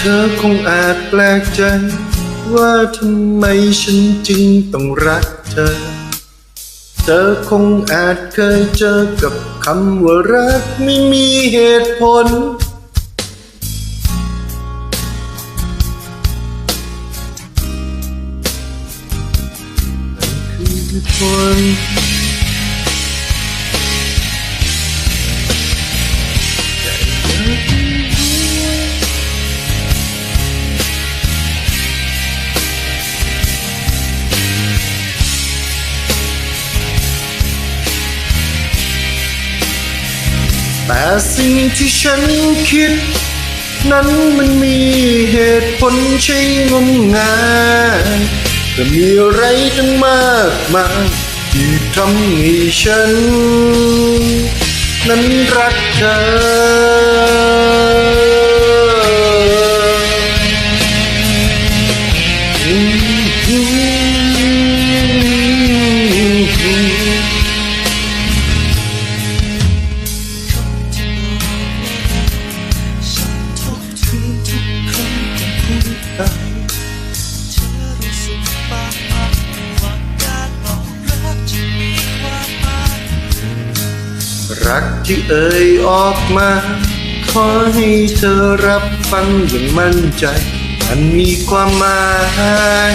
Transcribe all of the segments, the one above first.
เธอคงอาจแปลกใจ ว่าทำไมฉันจึงต้องรักเธอ เธอคงอาจเคยเจอกับคำว่ารักไม่มีเหตุผลคือ แต่สิ่งที่ฉันคิด นั้นมันมีเหตุผลใช่งมงายแต่มีอะไรตั้งมากมายที่ทำให้ฉัน นั้นรักเธอ รักที่เอ่ยออกมา ขอให้เธอรับฟังอย่างมั่นใจ มันมีความหมาย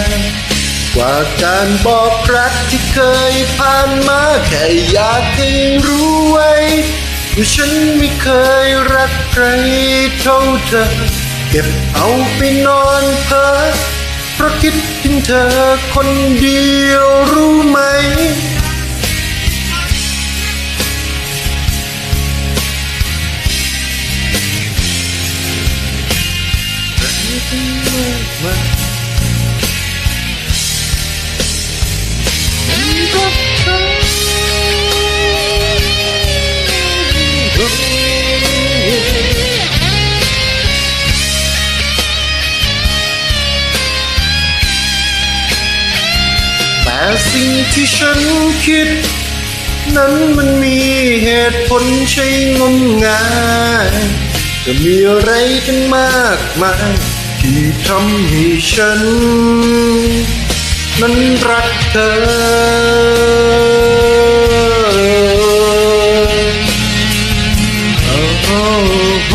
กว่าการบอกรักที่เคยผ่านมาแค่อยากให้รู้ไว้ว่าฉันไม่เคยรักใครเท่าเธอ ก็บเอาไปนอนเพ้อเพราะคิดถึงเธอคนเดียวรู้ไหมแสิ่งที่ฉันคิด นั้นมันมีเหตุผลใช่งมงายก็มีอะไรกันมากมายที่ทำให้ฉัน นั้นรักเธอโอ้โห